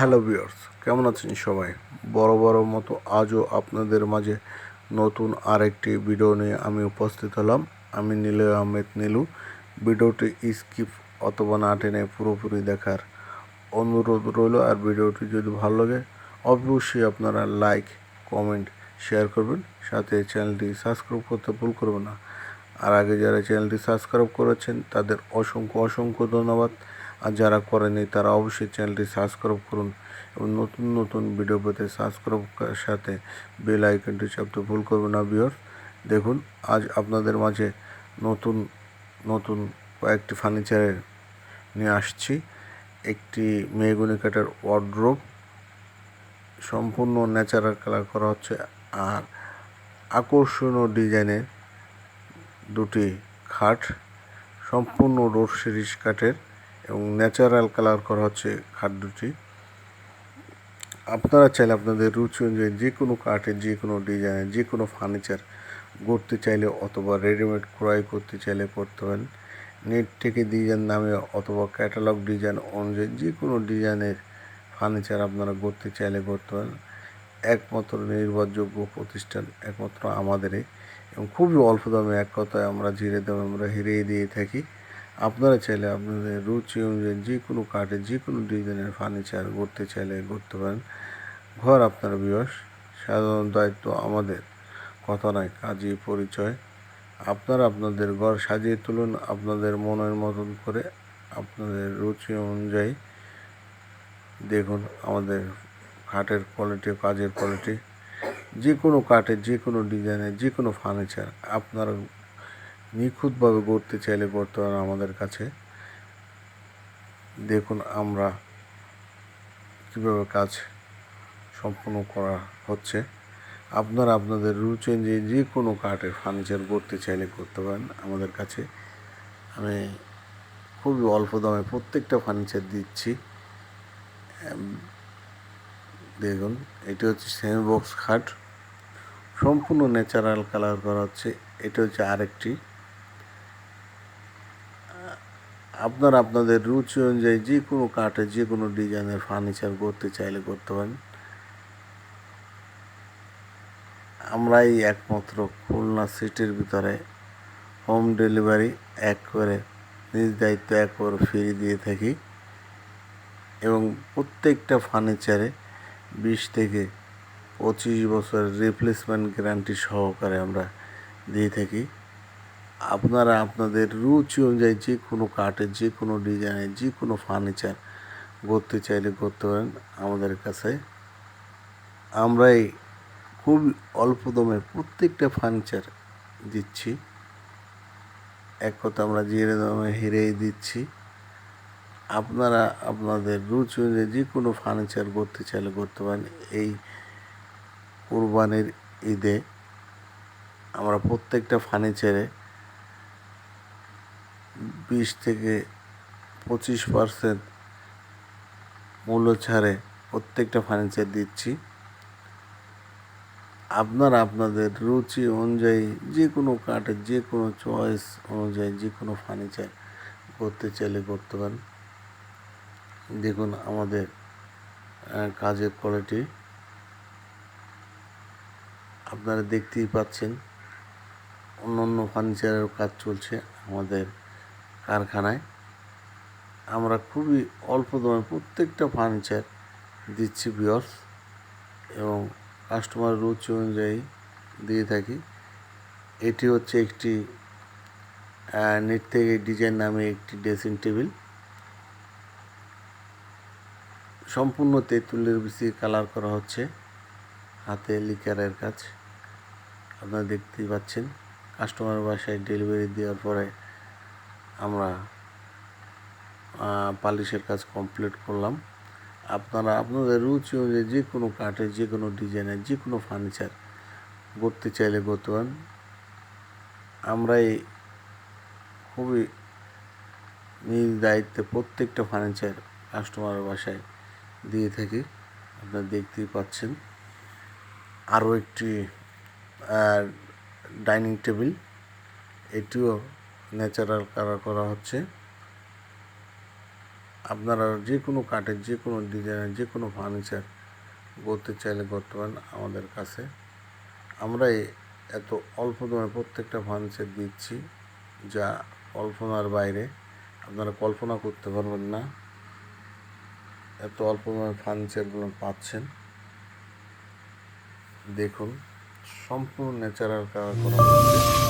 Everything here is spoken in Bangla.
হ্যালো বিয়ার্স কেমন আছেন সবাই? বড় বড় মতো আজও আপনাদের মাঝে নতুন আরেকটি ভিডিও নিয়ে আমি উপস্থিত হলাম। আমি নীল আহমেদ নীলু। ভিডিওটি স্কিপ অথবা না টেনে পুরোপুরি দেখার অনুরোধ রইল। আর ভিডিওটি যদি ভালো লাগে, অবশ্যই আপনারা লাইক কমেন্ট শেয়ার করবেন। সাথে চ্যানেলটি সাবস্ক্রাইব করতে ভুল করবেন না। আর আগে যারা চ্যানেলটি সাবস্ক্রাইব করেছেন, তাদের অসংখ্য অসংখ্য ধন্যবাদ। আর যারা করেনি তারা অবশ্যই চ্যানেলটি সাবস্ক্রাইব করুন এবং নতুন নতুন ভিডিও পেতে সাবস্ক্রাইব করার সাথে বেল আইকনটি চাপতে ভুল করবেন না বিয়র দেখুন, আজ আপনাদের মাঝে নতুন নতুন কয়েকটি ফার্নিচারের নিয়ে আসছি। একটি মেগুনি কাঠের ওয়ার্ড্রোব সম্পূর্ণ ন্যাচারাল কালার করা হচ্ছে আর আকর্ষণীয় ডিজাইনের দুটি খাট, সম্পূর্ণ রোড সিরিজ কাঠের। এবং ন্যাচারাল কালার করা হচ্ছে খাট দুটি আপনারা চাইলে আপনাদের রুচি অনুযায়ী যে কোনো কাঠের, যে কোনো ডিজাইনের যে কোনো ফার্নিচার গড়তে চাইলে অথবা রেডিমেড ক্রয় করতে চাইলে করতে পারেন। নেট থেকে ডিজাইন নামে অথবা ক্যাটালগ ডিজাইন অনুযায়ী যে কোনো ডিজাইনের ফার্নিচার আপনারা গড়তে চাইলে করতে পারেন। একমাত্র নির্ভরযোগ্য প্রতিষ্ঠান একমাত্র আমাদেরই এবং খুবই অল্প দামে এক কথায় আমরা ধীরে দামে আমরা হিরিয়ে দিয়ে থাকি। আপনারা চাইলে আপনাদের রুচি অনুযায়ী যে কোনো কাঠের যে কোনো ডিজাইনের ফার্নিচার করতে চাইলে করতে পারেন। ঘর আপনার বিয়স, সাধারণ দায়িত্ব আমাদের। কথা নয়, কাজই পরিচয়। আপনারা আপনাদের ঘর সাজিয়ে তুলুন, আপনাদের মনের মতন করে আপনাদের রুচি অনুযায়ী দেখুন আমাদের কাঠের কোয়ালিটি কাজের কোয়ালিটি যে কোনো কাঠের যে কোনো ডিজাইনের, যে কোনো ফার্নিচার আপনারা নিখুঁতভাবে গড়তে চাইলে করতে পারেন আমাদের কাছে, দেখুন আমরা কীভাবে কাজ সম্পূর্ণ করা হচ্ছে। আপনারা আপনাদের রুচি অনুযায়ী যে কোনো কাঠের ফার্নিচার করতে চাইলে করতে পারেন। আমাদের কাছে আমি খুবই অল্প দামে প্রত্যেকটা ফার্নিচার দিচ্ছি। দেখুন, এটি হচ্ছে সেমি বক্স খাট। সম্পূর্ণ ন্যাচারাল কালার করা হচ্ছে। এটা হচ্ছে আরেকটি আপনারা আপনাদের রুচি অনুযায়ী যে কোনো কাঠে, যে কোনো ডিজাইনের ফার্নিচার করতে চাইলে করতে পারেন। আমরাই একমাত্র খুলনা সিটির ভিতরে হোম ডেলিভারি এক করে, নিজ দায়িত্ব এক করে ফ্রি দিয়ে থাকি এবং প্রত্যেকটা ফার্নিচারে বিশ থেকে পঁচিশ বছরের রিপ্লেসমেন্ট গ্যারান্টি সহকারে আমরা দিয়ে থাকি। আপনারা আপনাদের রুচি অনুযায়ী যে কোনো কাঠের, যে কোনো ডিজাইনের, যে কোনো ফার্নিচার করতে চাইলে করতে পারেন আমাদের কাছে। আমরাই খুব অল্প দমে প্রত্যেকটা ফার্নিচার দিচ্ছি। এক কথা আমরা জিরে দমে হেরেই দিচ্ছি। আপনারা আপনাদের রুচি অনুযায়ী যে কোনো ফার্নিচার করতে চাইলে করতে পারেন। এই কোরবানির ঈদে আমরা প্রত্যেকটা ফার্নিচারে বিশ থেকে পঁচিশ পার্সেন্ট মূল্য ছাড়ে প্রত্যেকটা ফার্নিচার দিচ্ছি। আপনারা আপনাদের রুচি অনুযায়ী যে কোনো কাঠের যে কোনো চয়েস অনুযায়ী যে কোনো ফার্নিচার করতে চাইলে করতে পারেন। দেখুন আমাদের কাজের কোয়ালিটি আপনারা দেখতেই পাচ্ছেন অন্য অন্য ফার্নিচারের কাজ চলছে আমাদের কারখানায়, আমরা খুবই অল্প দামে প্রত্যেকটা ফার্নিচার দিচ্ছি বিয়র্স এবং কাস্টমার রুচি অনুযায়ী দিয়ে থাকি। এটি হচ্ছে একটি নেট থেকে ডিজাইন নামে একটি ড্রেসিং টেবিল সম্পূর্ণ তেঁতুলের বেশি কালার করা হচ্ছে, হাতে লিকারের কাজ। আপনারা দেখতেই পাচ্ছেন কাস্টমার বাসায় ডেলিভারি দেওয়ার পরে আমরা পালিশের কাজ কমপ্লিট করলাম। আপনারা, আপনাদের রুচি অনুযায়ী যে কোনো কাঠের যে কোনো ডিজাইনের যে কোনো ফার্নিচার করতে চাইলে করতে পারেন। আমরাই খুবই নিজ দায়িত্বে প্রত্যেকটা ফার্নিচার কাস্টমারের বাসায় দিয়ে থাকি। আপনারা দেখতেই পাচ্ছেন। আরও একটি ডাইনিং টেবিল এটিও ন্যাচারাল কালার করা হচ্ছে। আপনারা যে কোনো কাঠের যে কোনো ডিজাইনের যে কোনো ফার্নিচার করতে চাইলে করতে পারেন আমাদের কাছে। আমরা এত অল্প দামে প্রত্যেকটা ফার্নিচার দিচ্ছি, যা কল্পনার বাইরে। আপনারা কল্পনা করতে পারবেন না এত অল্প দামে ফার্নিচারগুলো পাচ্ছেন। দেখুন, সম্পূর্ণ ন্যাচারাল কালার করা হচ্ছে।